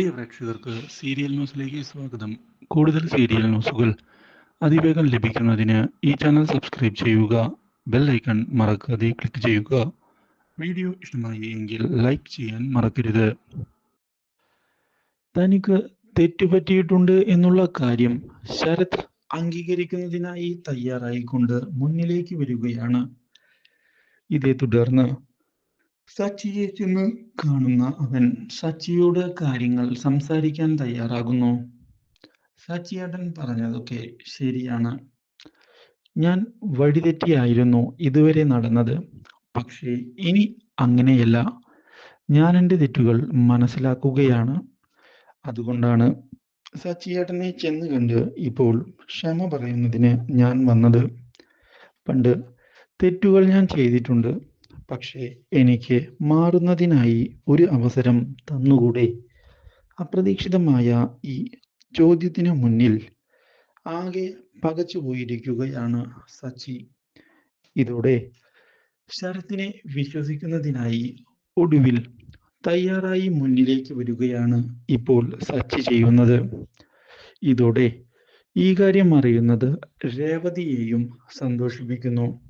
പ്രിയ പ്രേക്ഷകർക്ക് സീരിയൽ ന്യൂസിലേക്ക് സ്വാഗതം. കൂടുതൽ സീരിയൽ ന്യൂസുകൾ അതിവേഗം ലഭിക്കുന്നതിന് ഈ ചാനൽ സബ്സ്ക്രൈബ് ചെയ്യുക ബെൽ ഐക്കൺ മറക്കാതെ ക്ലിക്ക് ചെയ്യുക. വീഡിയോ ഇഷ്ടമായി എങ്കിൽ ലൈക്ക് ചെയ്യാൻ മറക്കരുത്. തനിക്ക് തെറ്റുപറ്റിയിട്ടുണ്ട് എന്നുള്ള കാര്യം ശരത് അംഗീകരിക്കുന്നതിനായി തയ്യാറായിക്കൊണ്ട് മുന്നിലേക്ക് വരികയാണ്. ഇതേ തുടർന്ന് സച്ചിയെ ചെന്ന് കാണുന്ന അവൻ സച്ചിയോട് കാര്യങ്ങൾ സംസാരിക്കാൻ തയ്യാറാകുന്നു. സച്ചിയേട്ടൻ പറഞ്ഞതൊക്കെ ശരിയാണ്. ഞാൻ വഴിതെറ്റിയായിരുന്നു ഇതുവരെ നടന്നത്. പക്ഷേ ഇനി അങ്ങനെയല്ല. ഞാൻ എന്റെ തെറ്റുകൾ മനസ്സിലാക്കുകയാണ്. അതുകൊണ്ടാണ് സച്ചിയേട്ടനെ ചെന്ന് കണ്ട് ഇപ്പോൾ ക്ഷമ പറയുന്നതിന് ഞാൻ വന്നത്. പണ്ട് തെറ്റുകൾ ഞാൻ ചെയ്തിട്ടുണ്ട്. പക്ഷേ എനിക്ക് മാറുന്നതിനായി ഒരു അവസരം തന്നുകൂടെ? അപ്രതീക്ഷിതമായ ഈ ചോദ്യത്തിന് മുന്നിൽ ആകെ പകച്ചു പോയിരിക്കുകയാണ് സച്ചി. ഇതോടെ ശരത്തിനെ വിശ്വസിക്കുന്നതിനായി ഒടുവിൽ തയ്യാറായി മുന്നിലേക്ക് വരികയാണ് ഇപ്പോൾ സച്ചി ചെയ്യുന്നത്. ഇതോടെ ഈ കാര്യം അറിയുന്നത് രേവതിയെയും സന്തോഷിപ്പിക്കുന്നു.